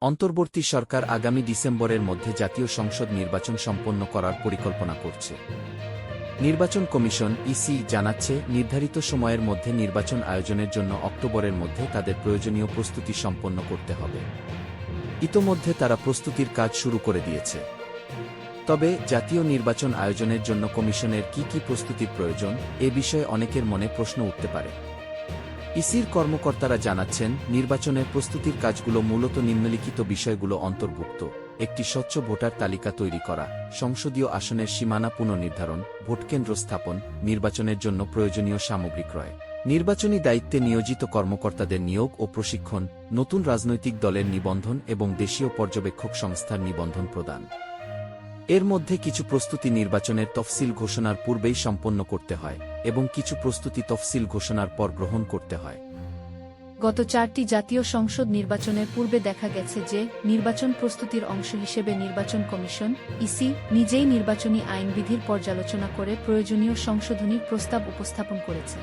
অন্তর্বর্তী সরকার আগামী ডিসেম্বরের মধ্যে জাতীয় সংসদ নির্বাচন সম্পন্ন করার পরিকল্পনা করছে। নির্বাচন কমিশন ইসি জানাচ্ছে, নির্ধারিত সময়ের মধ্যে নির্বাচন আয়োজনের জন্য অক্টোবরের মধ্যে তাদের প্রয়োজনীয় প্রস্তুতি সম্পন্ন করতে হবে। ইতোমধ্যে তারা প্রস্তুতির কাজ শুরু করে দিয়েছে। তবে, জাতীয় নির্বাচন আয়োজনের জন্য কমিশনের কি কি প্রস্তুতির প্রয়োজন, এ বিষয়ে অনেকের মনে প্রশ্ন উঠতে পারে। ইসির কর্মকর্তারা জানাচ্ছেন, নির্বাচনের প্রস্তুতির কাজগুলো মূলত নিম্নলিখিত বিষয়গুলো অন্তর্ভুক্ত। একটি স্বচ্ছ ভোটার তালিকা তৈরি করা, সংসদীয় আসনের সীমানা পুনর্নির্ধারণ ভোটকেন্দ্র স্থাপন, নির্বাচনের জন্য প্রয়োজনীয় সামগ্রী ক্রয়। নির্বাচনী দায়িত্বে নিয়োজিত কর্মকর্তাদের নিয়োগ ও প্রশিক্ষণ, নতুন রাজনৈতিক দলের নিবন্ধন এবং দেশীয় পর্যবেক্ষক সংস্থার নিবন্ধন প্রদান। এর মধ্যে কিছু প্রস্তুতি নির্বাচনের তফসিল ঘোষণার পূর্বেই সম্পন্ন করতে হয়, এবং কিছু প্রস্তুতি তফসিল ঘোষণার পর গ্রহণ করতে হয়। গত চারটি জাতীয় সংসদ নির্বাচনের পূর্বে দেখা গেছে যে, নির্বাচন প্রস্তুতির অংশ হিসেবে নির্বাচন কমিশন, ইসি, নিজেই নির্বাচনী আইনবিধির পর্যালোচনা করে প্রয়োজনীয় সংশোধনীর প্রস্তাব উপস্থাপন করেছে।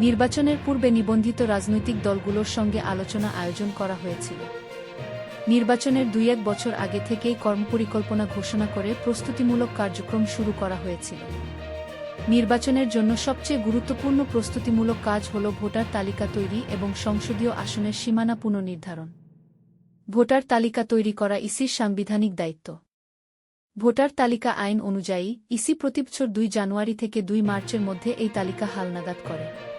নির্বাচনের পূর্বে নিবন্ধিত রাজনৈতিক দলগুলোর সঙ্গে আলোচনা আয়োজন করা হয়েছিল। নির্বাচনের দুই এক বছর আগে থেকেই কর্মপরিকল্পনা ঘোষণা করে প্রস্তুতিমূলক কার্যক্রম শুরু করা হয়েছিল। নির্বাচনের জন্য সবচেয়ে গুরুত্বপূর্ণ প্রস্তুতিমূলক কাজ হল ভোটার তালিকা তৈরি এবং সংসদীয় আসনের সীমানা পুনর্নির্ধারণ। ভোটার তালিকা তৈরি করা ইসির সাংবিধানিক দায়িত্ব। ভোটার তালিকা আইন অনুযায়ী, ইসি প্রতিবছর দুই জানুয়ারি থেকে দুই মার্চের মধ্যে এই তালিকা হালনাগাদ করে।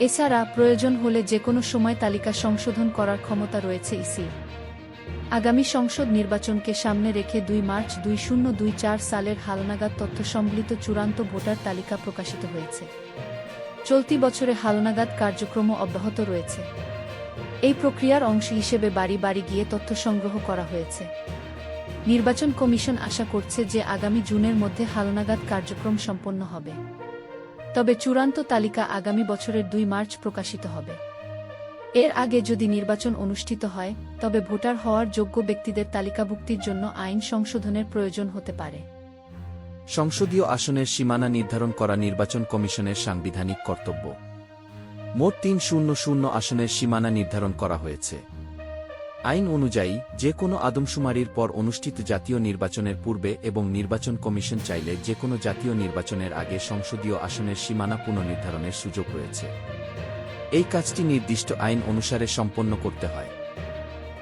এছাড়া প্রয়োজন হলে যে কোনো সময় তালিকা সংশোধন করার ক্ষমতা রয়েছে ইসি। আগামী সংসদ নির্বাচনকে সামনে রেখে দুই মার্চ দুই শূন্য দুই চার সালের হালনাগাদ তথ্য সম্বলিত চূড়ান্ত ভোটার তালিকা প্রকাশিত হয়েছে। চলতি বছরে হালনাগাদ কার্যক্রম অব্যাহত রয়েছে। এই প্রক্রিয়ার অংশ হিসেবে বাড়ি বাড়ি গিয়ে তথ্য সংগ্রহ করা হয়েছে। নির্বাচন কমিশন আশা করছে যে আগামী জুনের মধ্যে হালনাগাদ কার্যক্রম সম্পন্ন হবে। তবে চূড়ান্ত তালিকা আগামী বছরের দুই মার্চ প্রকাশিত হবে। এর আগে যদি নির্বাচন অনুষ্ঠিত হয়, তবে ভোটার হওয়ার যোগ্য ব্যক্তিদের তালিকাভুক্তির জন্য আইন সংশোধনের প্রয়োজন হতে পারে। সংসদীয় আসনের সীমানা নির্ধারণ করা নির্বাচন কমিশনের সাংবিধানিক কর্তব্য। মোট তিন শূন্য শূন্য আসনের সীমানা নির্ধারণ করা হয়েছে। আইন অনুযায়ী যে কোনো আদমশুমারির পর অনুষ্ঠিত জাতীয় নির্বাচনের পূর্বে এবং নির্বাচন কমিশন চাইলে যে কোনো জাতীয় নির্বাচনের আগে সংসদীয় আসনের সীমানা পুনর্নির্ধারণের সুযোগ রয়েছে। এই কাজটি নির্দিষ্ট আইন অনুসারে সম্পন্ন করতে হয়।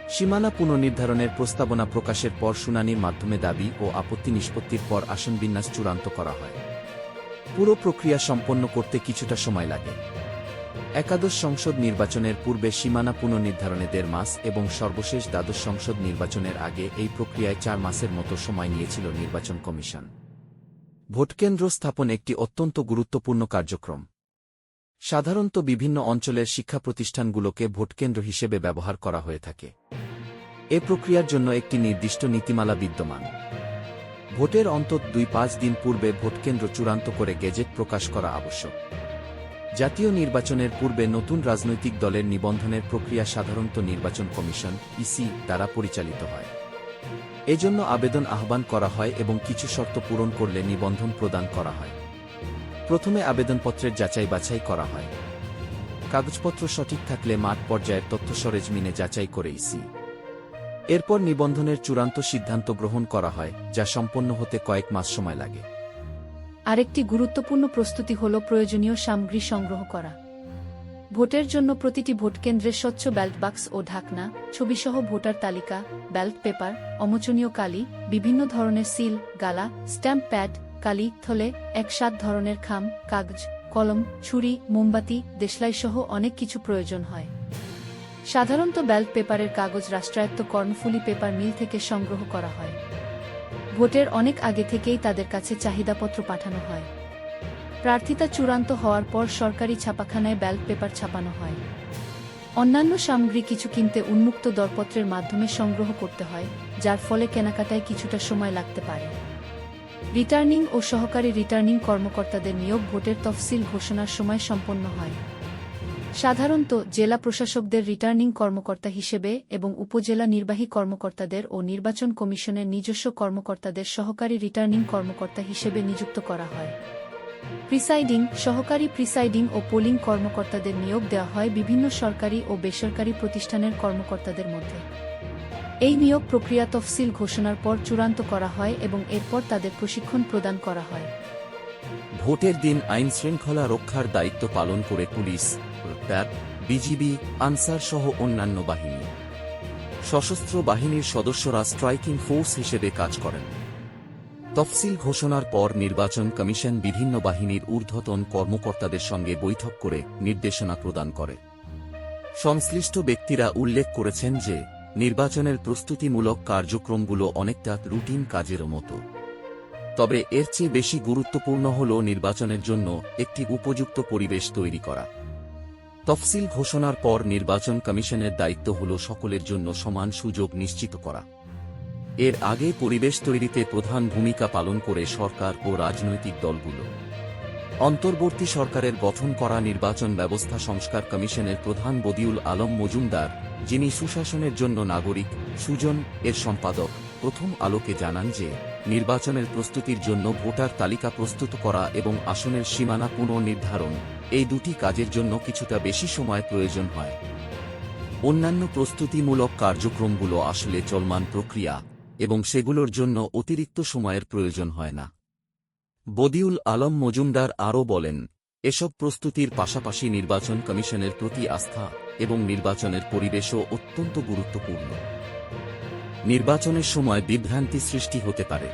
সীমানা পুনর্নির্ধারণের প্রস্তাবনা প্রকাশের পর শুনানির মাধ্যমে দাবি ও আপত্তি নিষ্পত্তির পর আসন বিন্যাস চূড়ান্ত করা হয়। পুরো প্রক্রিয়া সম্পন্ন করতে কিছুটা সময় লাগে। একাদশ সংসদ নির্বাচনের পূর্বে সীমানা পুনর্নির্ধারণে দেড় মাস এবং সর্বশেষ দ্বাদশ সংসদ নির্বাচনের আগে এই প্রক্রিয়ায় চার মাসের মতো সময় নিয়েছিল নির্বাচন কমিশন। ভোটকেন্দ্র স্থাপন একটি অত্যন্ত গুরুত্বপূর্ণ কার্যক্রম। সাধারণত বিভিন্ন অঞ্চলের শিক্ষা প্রতিষ্ঠানগুলোকে ভোটকেন্দ্র হিসেবে ব্যবহার করা হয়ে থাকে। এ প্রক্রিয়ার জন্য একটি নির্দিষ্ট নীতিমালা বিদ্যমান। ভোটের অন্তত দুই পাঁচ দিন পূর্বে ভোটকেন্দ্র চূড়ান্ত করে গেজেট প্রকাশ করা আবশ্যক। জাতীয় নির্বাচনের পূর্বে নতুন রাজনৈতিক দলের নিবন্ধনের প্রক্রিয়া সাধারণত নির্বাচন কমিশন ইসি দ্বারা পরিচালিত হয়। এজন্য আবেদন আহ্বান করা হয় এবং কিছু শর্ত পূরণ করলে নিবন্ধন প্রদান করা হয়। প্রথমে আবেদনপত্রের যাচাই বাছাই করা হয়। কাগজপত্র সঠিক থাকলে মাঠ পর্যায়ের তথ্য সরেজমিনে যাচাই করে ইসি এরপর নিবন্ধনের চূড়ান্ত সিদ্ধান্ত গ্রহণ করা হয়, যা সম্পন্ন হতে কয়েক মাস সময় লাগে। আরেকটি গুরুত্বপূর্ণ প্রস্তুতি হল প্রয়োজনীয় সামগ্রী সংগ্রহ করা। ভোটের জন্য প্রতিটি ভোটকেন্দ্রে স্বচ্ছ ব্যালট বাক্স ও ঢাকনা, ছবিসহ ভোটার তালিকা, ব্যালট পেপার, অমোচনীয় কালি, বিভিন্ন ধরনের সিল, গালা, স্ট্যাম্প প্যাড, কালি, থলে, এক সাত ধরনের খাম, কাগজ, কলম, ছুরি, মোমবাতি, দেশলাইসহ অনেক কিছু প্রয়োজন হয়। সাধারণত ব্যালট পেপারের কাগজ রাষ্ট্রায়ত্ত কর্ণফুলি পেপার মিল থেকে সংগ্রহ করা হয়। ভোটের অনেক আগে থেকেই তাদের কাছে চাহিদাপত্র পাঠানো হয়। প্রার্থিতা চূড়ান্ত হওয়ার পর সরকারি ছাপাখানায় ব্যালট পেপার ছাপানো হয়। অন্যান্য সামগ্রী কিছু কিনতে উন্মুক্ত দরপত্রের মাধ্যমে সংগ্রহ করতে হয়, যার ফলে কেনাকাটায় কিছুটা সময় লাগতে পারে। রিটার্নিং ও সহকারী রিটার্নিং কর্মকর্তাদের নিয়োগ ভোটের তফসিল ঘোষণার সময় সম্পন্ন হয়। সাধারণত জেলা প্রশাসকদের রিটার্নিং কর্মকর্তা হিসেবে এবং উপজেলা নির্বাহী কর্মকর্তাদের ও নির্বাচন কমিশনের নিজস্ব কর্মকর্তাদের সহকারী রিটার্নিং কর্মকর্তা হিসেবে নিযুক্ত করা হয়। প্রিসাইডিং, সহকারী প্রিসাইডিং ও পোলিং কর্মকর্তাদের নিয়োগ দেওয়া হয় বিভিন্ন সরকারি ও বেসরকারি প্রতিষ্ঠানের কর্মকর্তাদের মধ্যে। এই নিয়োগ প্রক্রিয়া তফসিল ঘোষণার পর চূড়ান্ত করা হয় এবং এরপর তাদের প্রশিক্ষণ প্রদান করা হয়। ভোটের দিন আইন শৃঙ্খলা রক্ষার দায়িত্ব পালন করে পুলিশ। র্যাব বিজিবি, আনসার সহ অন্যান্য বাহিনী। সশস্ত্র বাহিনীর সদস্যরা স্ট্রাইকিং ফোর্স হিসেবে কাজ করেন। তফসিল ঘোষণার পর নির্বাচন কমিশন বিভিন্ন বাহিনীর ঊর্ধ্বতন কর্মকর্তাদের সঙ্গে বৈঠক করে নির্দেশনা প্রদান করে। সংশ্লিষ্ট ব্যক্তিরা উল্লেখ করেছেন যে, নির্বাচনের প্রস্তুতিমূলক কার্যক্রমগুলো অনেকটা রুটিন কাজের মতো। তবে এর চেয়ে বেশি গুরুত্বপূর্ণ হল নির্বাচনের জন্য একটি উপযুক্ত পরিবেশ তৈরি করা। তফসিল ঘোষণার পর নির্বাচন কমিশনের দায়িত্ব হল সকলের জন্য সমান সুযোগ নিশ্চিত করা। এর আগে পরিবেশ তৈরিতে প্রধান ভূমিকা পালন করে সরকার ও রাজনৈতিক দলগুলো। অন্তর্বর্তী সরকারের গঠন করা নির্বাচন ব্যবস্থা সংস্কার কমিশনের প্রধান বদিউল আলম মজুমদার, যিনি সুশাসনের জন্য নাগরিক, সুজন, এর সম্পাদক, প্রথম আলোকে জানান যে নির্বাচনের প্রস্তুতির জন্য ভোটার তালিকা প্রস্তুত করা এবং আসনের সীমানা পুনর্নির্ধারণ, এই দুটি কাজের জন্য কিছুটা বেশি সময় প্রয়োজন হয়। অন্যান্য প্রস্তুতিমূলক কার্যক্রমগুলো আসলে চলমান প্রক্রিয়া এবং সেগুলোর জন্য অতিরিক্ত সময়ের প্রয়োজন হয় না। বদিউল আলম মজুমদার আরও বলেন, এসব প্রস্তুতির পাশাপাশি নির্বাচন কমিশনের প্রতি আস্থা এবং নির্বাচনের পরিবেশও অত্যন্ত গুরুত্বপূর্ণ। নির্বাচনের সময় বিভ্রান্তি সৃষ্টি হতে পারে।